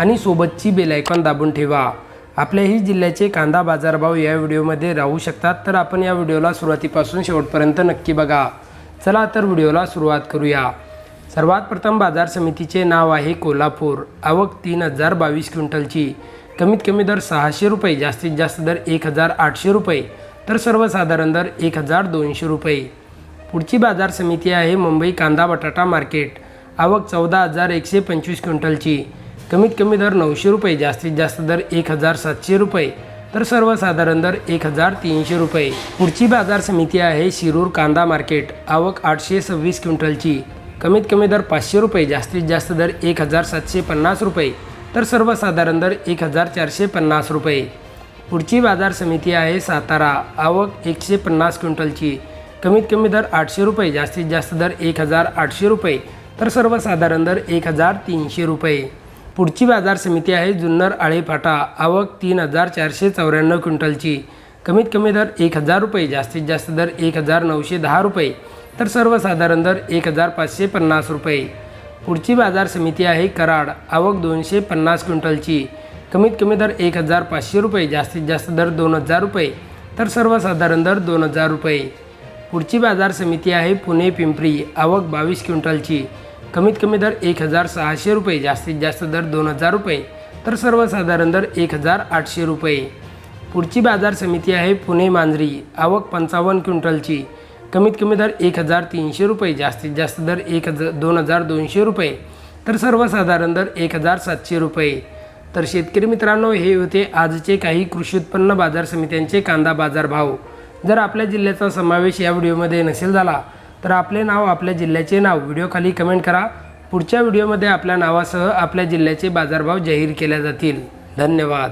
आणि सोबतची बेलायकॉन दाबून ठेवा. आपल्याही जिल्ह्याचे कांदा बाजारभाव या व्हिडिओमध्ये राहू शकतात तर आपण या व्हिडिओला सुरुवातीपासून शेवटपर्यंत नक्की बघा. चला तर व्हिडिओला सुरुवात करूया. सर्वात प्रथम बाजार समितीचे नाव आहे कोल्हापूर. आवक तीन हजार बावीस क्विंटलची. कमीत कमी दर सहाशे रुपये जास्तीत जास्त दर एक हजार आठशे रुपये तर सर्वसाधारण दर एक हजार दोनशे रुपये. पुढची बाजार समिती आहे मुंबई कांदा बटाटा मार्केट. आवक चौदा हजार एकशे पंचवीस क्विंटलची. कमीत कमी दर नऊशे रुपये जास्तीत जास्त दर एक हजार सातशे रुपये. तर सर्वसाधारण दर एक हजार तीनशे रुपये. पुढची बाजार समिती आहे शिरूर कांदा मार्केट. आवक आठशे सव्वीस क्विंटलची. कमीत कमी दर पाचशे रुपये जास्तीत जास्त दर एक हजार सातशे पन्नास रुपये. तर सर्वसाधारण दर एक हजार चारशे पन्नास रुपये. पुढची बाजार समिती आहे सातारा. आवक एकशे पन्नास क्विंटलची. कमीत कमी दर आठशे रुपये जास्तीत जास्त दर एक हजार आठशे रुपये. तर सर्वसाधारण दर एक हजार तीनशे रुपये. पुढची बाजार समिती आहे जुन्नर आळेफाटा आवक तीन हजार चारशे चौऱ्याण्णव क्विंटलची. कमीत कमी दर एक हजार रुपये जास्तीत जास्त दर एक हजार नऊशे दहा रुपये तर सर्वसाधारण दर एक हजार पाचशे पन्नास रुपये. पुढची बाजार समिती आहे कराड. आवक दोनशे पन्नास क्विंटलची. कमीत कमी दर एक हजार पाचशे रुपये जास्तीत जास्त दर दोन हजार रुपये तर सर्वसाधारण दर दोन हजार रुपये. पुढची बाजार समिती आहे पुणे पिंपरी. आवक बावीस क्विंटलची. कमीत कमी दर एक हजार सहाशे रुपये जास्तीत जास्त दर दोन हजार रुपये तर सर्वसाधारण दर एक हजार आठशे रुपये. पुढची बाजार समिती आहे पुणे मांजरी आवक पंचावन्न क्विंटलची. कमीत कमी दर एक हजार तीनशे रुपये जास्तीत जास्त दर एक हजार दोन हजार दोनशे रुपये तर सर्वसाधारण दर एक हजार सातशे रुपये. तर शेतकरी मित्रांनो हे होते आजचे काही कृषी उत्पन्न बाजार समित्यांचे कांदा बाजार भाव. जर आपल्या जिल्ह्याचा समावेश या व्हिडिओमध्ये नसेल झाला तर आपले नाव आपल्या जिल्ह्याचे नाव व्हिडिओखाली कमेंट करा. पुढच्या व्हिडिओमध्ये आपल्या नावासह आपल्या जिल्ह्याचे बाजारभाव जाहीर केले जातील. धन्यवाद.